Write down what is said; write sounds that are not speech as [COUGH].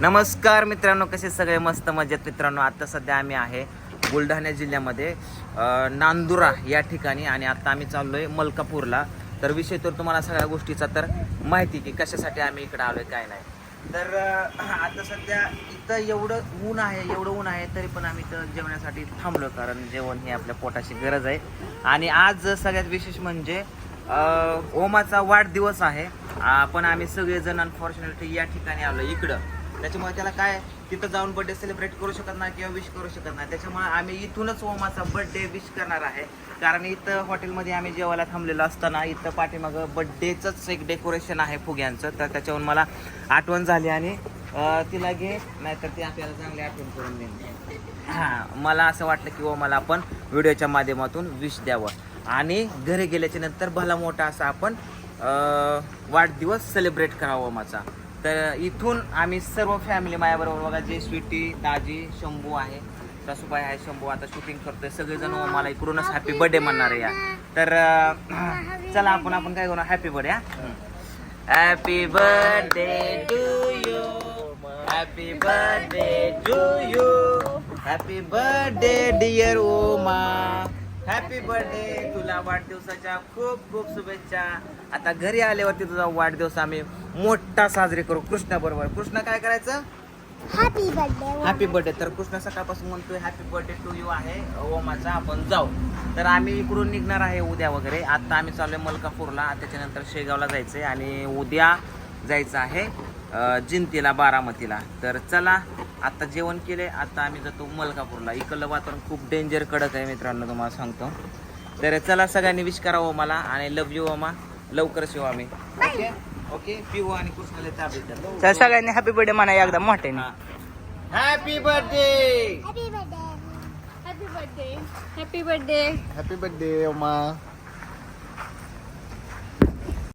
नमस्कार मित्रांनो कसे सगळे मस्त मजेत? मित्रांनो आता सध्या आम्ही आहे बुलढाणा जिल्ह्यामध्ये नांदुरा या ठिकाणी आणि आता आम्ही चाललोय मलकापूरला. तर विषय तर तुम्हाला सगळ्या गोष्टीचा तर माहिती की कशासाठी आम्ही इकडे आलोय काय नाही. तर आता सध्या इथं एवढं ऊन आहे एवढं ऊन आहे तरी पण आम्ही इथं जेवण्यासाठी थांबलो कारण जेवण ही आपल्या पोटाची गरज आहे. आणि आज सगळ्यात विशेष म्हणजे ओमाचा वाढदिवस आहे. पण आम्ही सगळेजण अनफॉर्च्युनेटली या ठिकाणी आलो इकडं. त्याच्यामुळे त्याला काय तिथं जाऊन बर्थडे सेलिब्रेट करू शकत नाही किंवा विश करू शकत नाही. त्याच्यामुळे आम्ही इथूनच ओमाचा बर्थडे विश करणार आहे. कारण इथं हॉटेलमध्ये आम्ही जेवायला थांबलेलो असताना इथं पाठीमागं बड्डेचंच एक डेकोरेशन आहे फुग्यांचं. तर त्याच्यावरून मला आठवण झाली आणि तिला घे नाहीतर ती आपल्याला चांगली आठवण करून देईल. हां मला असं वाटलं की हो, ओमाला आपण व्हिडिओच्या माध्यमातून विश द्यावं. आणि घरी गेल्याच्यानंतर भला मोठा असा आपण वाढदिवस सेलिब्रेट करावा ओमाचा. तर इथून आम्ही सर्व फॅमिली माझ्याबरोबर बघा जे स्वीटी दाजी शंभू आहे सासूबाई आहे शंभू आता शूटिंग करतोय सगळेजण हो, मला इकडूनच हॅपी बर्थडे म्हणणार आहे या. तर [CLEARS THROAT] चला आपण आपण काय करू? हॅपी बर्थडे हा? Happy birthday to you happy birthday to you happy birthday dear Oma happy birthday तुला वाढदिवसाच्या खूप खूप शुभेच्छा. आता घरी आल्यावरती तुझा वाढदिवस आम्ही मोठा साजरे करू. कृष्णा बरोबर. कृष्ण काय करायचं? हॅपी बर्थडे हॅपी बर्थडे तर कृष्ण सकाळपासून म्हणतोय हॅपी बर्थडे टू यू आहे. ओमाचा आपण जाऊ. तर आम्ही इकडून निघणार आहे उद्या वगैरे. आता आम्ही चाललोय मलकापूरला. त्याच्यानंतर शेगावला जायचंय आणि उद्या जायचं आहे जिंतीला बारामतीला. तर चला आता जेवण केले आता आम्ही जातो मलकापूरला. इकडलं वातावरण खूप डेंजर कडक आहे मित्रांनो तुम्हाला सांगतो. तर चला सगळ्यांनी विश करावं मला आणि लव यू ओमा. लवकरच येऊ आम्ही. Okay okay? पिऊ आणि कृष्णाला ताब्यात तर सगळ्यांनी हॅपी बर्थडे म्हणा एकदा मोठ्याने. Happy birthday happy birthday happy birthday happy birthday happy birthday Oma